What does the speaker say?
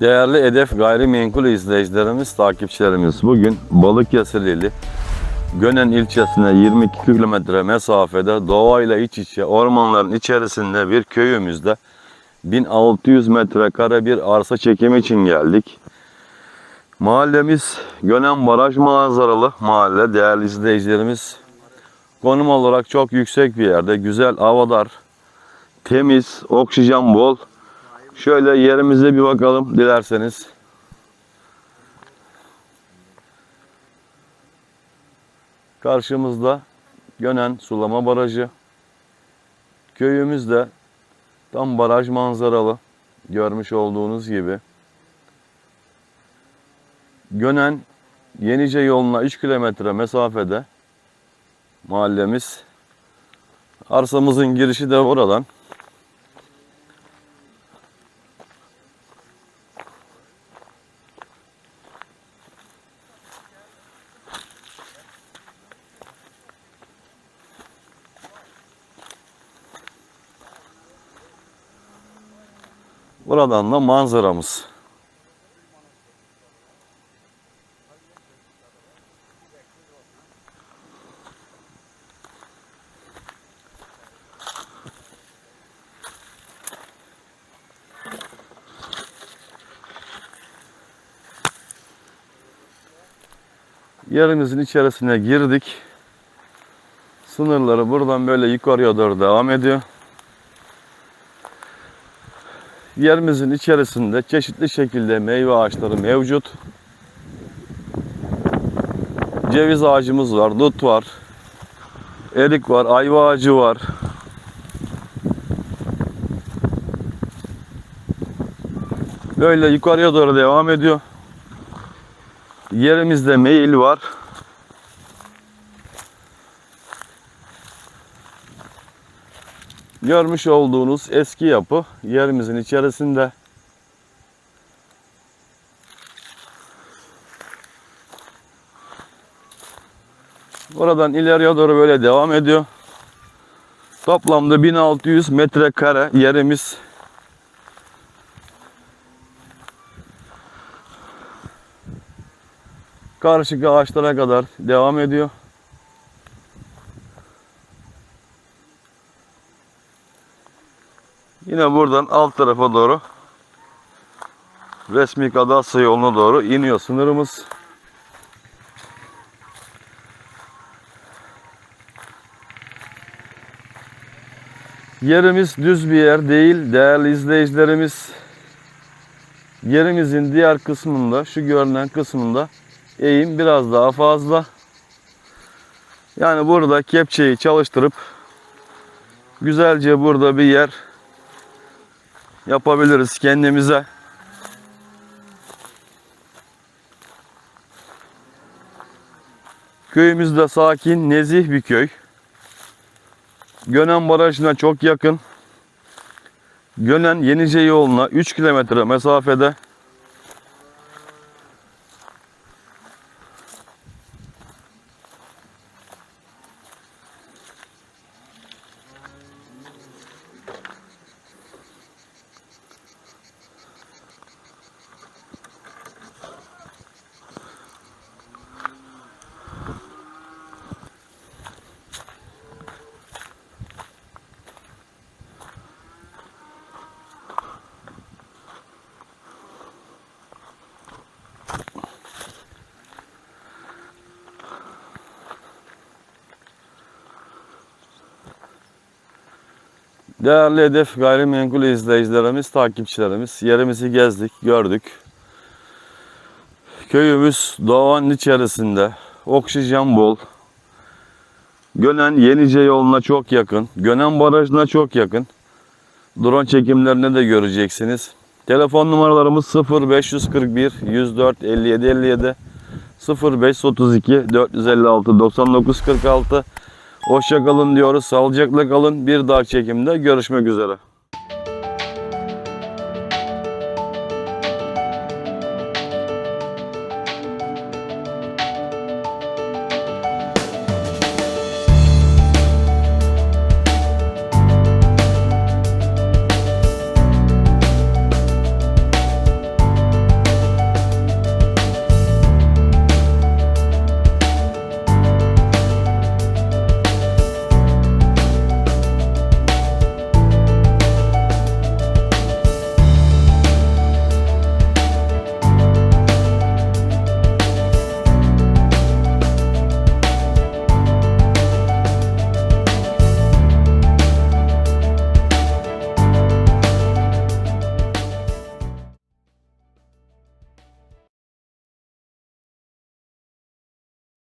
Değerli Edef Gayrimenkul izleyicilerimiz, takipçilerimiz bugün Balıkesirli Gönen ilçesine 22 kilometre mesafede doğayla iç içe ormanların içerisinde bir köyümüzde 1600 metrekare bir arsa çekimi için geldik. Mahallemiz Gönen Baraj manzaralı mahalle değerli izleyicilerimiz. Konum olarak çok yüksek bir yerde, güzel havadar, temiz, oksijen bol. Şöyle yerimize bir bakalım dilerseniz. Karşımızda Gönen Sulama Barajı. Köyümüzde tam baraj manzaralı. Görmüş olduğunuz gibi. Gönen Yenice yoluna 3 kilometre mesafede mahallemiz. Arsamızın girişi de oradan. Buradan da manzaramız. Yerimizin içerisine girdik. Sınırları buradan böyle yukarıya doğru devam ediyor. Yerimizin içerisinde çeşitli şekilde meyve ağaçları mevcut. Ceviz ağacımız var, dut var, erik var, ayva ağacı var. Böyle yukarıya doğru devam ediyor. Yerimizde meyil var. Görmüş olduğunuz eski yapı yerimizin içerisinde. Buradan ileriye doğru böyle devam ediyor. Toplamda 1600 metrekare yerimiz. Karışık ağaçlara kadar devam ediyor. Yine buradan alt tarafa doğru resmi kadastro yoluna doğru iniyor sınırımız. Yerimiz düz bir yer değil değerli izleyicilerimiz. Yerimizin diğer kısmında şu görünen kısmında eğim biraz daha fazla. Yani burada kepçeyi çalıştırıp güzelce burada bir yer yapabiliriz kendimize. Köyümüz de sakin, nezih bir köy. Gönen Barajı'na çok yakın. Gönen Yenice yoluna 3 kilometre mesafede. Değerli Hedef Gayrimenkul izleyicilerimiz, takipçilerimiz, yerimizi gezdik, gördük. Köyümüz doğanın içerisinde, oksijen bol. Gönen Yenice yoluna çok yakın, Gönen Barajı'na çok yakın. Drone çekimlerinde de göreceksiniz. Telefon numaralarımız 0541 104 57 57 0532 456 99 46 Hoşça kalın diyoruz. Sağlıcakla kalın. Bir dahaki çekimde görüşmek üzere.